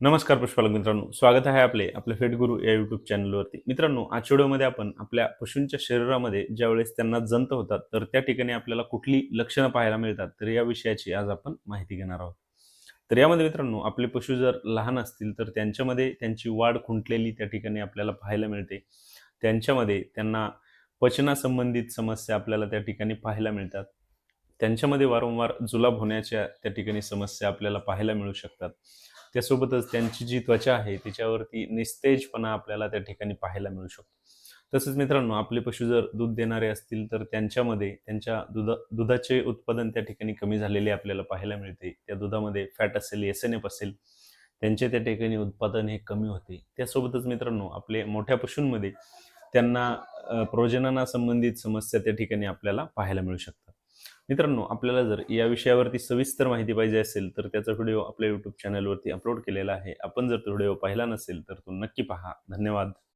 नमस्कार पुष्पालक मित्रांनो स्वागत आहे आपले आपले फेट गुरु या युट्यूब चॅनलवरती मित्रांनो आजच्या व्हिडिओमध्ये आपण आपल्या पशूंच्या शरीरामध्ये ज्यावेळेस त्यांना जंत होतात तर त्या ठिकाणी आपल्याला कुठली लक्षणं पाहायला मिळतात तर या विषयाची आज आपण माहिती घेणार आहोत. तर यामध्ये मित्रांनो आपले पशु जर लहान असतील तर त्यांच्यामध्ये त्यांची वाढ खुंटलेली त्या ठिकाणी आपल्याला पाहायला मिळते. त्यांच्यामध्ये त्यांना पचनासंबंधित समस्या आपल्याला त्या ठिकाणी पाहायला मिळतात. त्यांच्यामध्ये वारंवार जुलाब होण्याच्या त्या ठिकाणी समस्या आपल्याला पाहायला मिळू शकतात. त्यासोबतच त्यांची जी त्वचा आहे तिच्यावरती निस्तेजपणा आपल्याला त्या ठिकाणी पाहायला मिळू शकतो. तसंच मित्रांनो आपले पशु जर दूध देणारे असतील तर त्यांच्यामध्ये त्यांच्या दुधा दुधाचे उत्पादन त्या ठिकाणी कमी झालेले आपल्याला पाहायला मिळते. त्या दुधामध्ये फॅट असेल एस एन एफ असेल त्यांचे त्या ठिकाणी उत्पादन हे कमी होते. त्यासोबतच मित्रांनो आपले मोठ्या पशूंमध्ये त्यांना प्रजननासंबंधित समस्या त्या ठिकाणी आपल्याला पाहायला मिळू शकतात. मित्रांनो आपल्याला जर या विषयावरती सविस्तर माहिती पाहिजे असेल तर त्याचा व्हिडिओ आपल्या यूट्यूब चॅनलवरती अपलोड केलेला आहे. आपण जर तो व्हिडिओ पाहिला नसेल तर तो नक्की पहा. धन्यवाद.